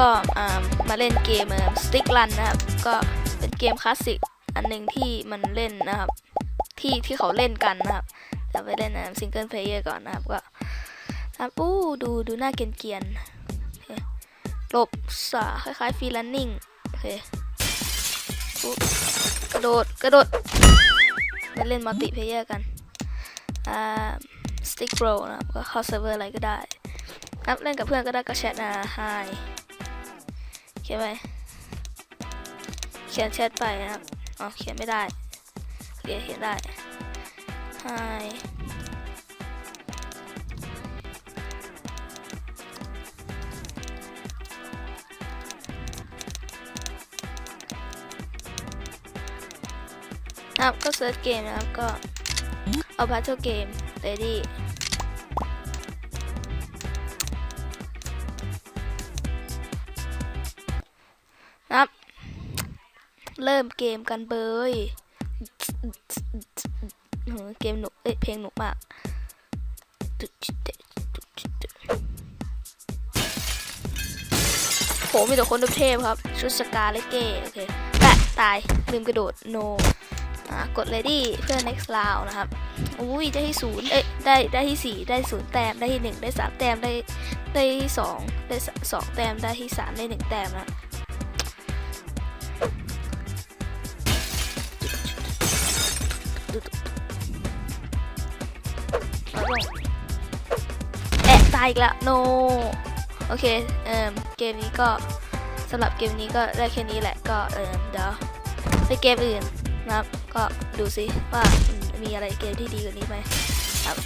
ก็มาเล่นเกมสติ๊กรันนะครับ ก็เป็นเกมคลาสสิกอันหนึ่งที่มันเล่นนะครับ ที่ที่เขาเล่นกันนะครับจะไปเล่นซิงเกิลเพลเยอร์ก่อนนะครับ ก็ครับอู้ดูดูหน้าเกียนๆโอเคหลบสาคล้ายๆฟรีแลนนิ่งโอเคกระโดดกระโดดมาเล่นมัลติเพลเยอร์กันอ่าสติ๊กโรนะครับ ก็เข้าเซิร์ฟเวอร์อะไรก็ได้ครับเล่นกับเพื่อนก็ได้ก็แชทนะไฮ ขียนไป เขียนแชทไปนะครับ อ๋อ เขียนไม่ได้โอเคเขียนได้ไฮครับก็เซิร์ชเกมนะครับก็เอา Battle Game Ready นะครับ เริ่มเกมกันเบยโอ้โหเกมหนุกเอ้ยเพลงหนุกมากโหมีแต่คนเทพครับ ชุดสกาเลเก้โอเคแปะตาย ลืมกระโดดโน่กด ready เพื่อ next round นะครับ อุ้ยได้ที่ศูนย์เอ้ยได้ได้ที่สี่ได้ศูนย์แต้มได้ที่หนึ่งได้สามแต้มได้ได้ที่สองได้สสองแต้มได้ที่สามได้หนึ่งแต้มนะ แอะตายอีกแล้ว no โอเคเออเกมนี้ก็สำหรับเกมนี้ก็ได้แค่นี้แหละก็เออเดี๋ยวไปเกมอื่นนะครับ ก็ดูซิว่ามีอะไรเกมที่ดีกว่านี้ไหมครับ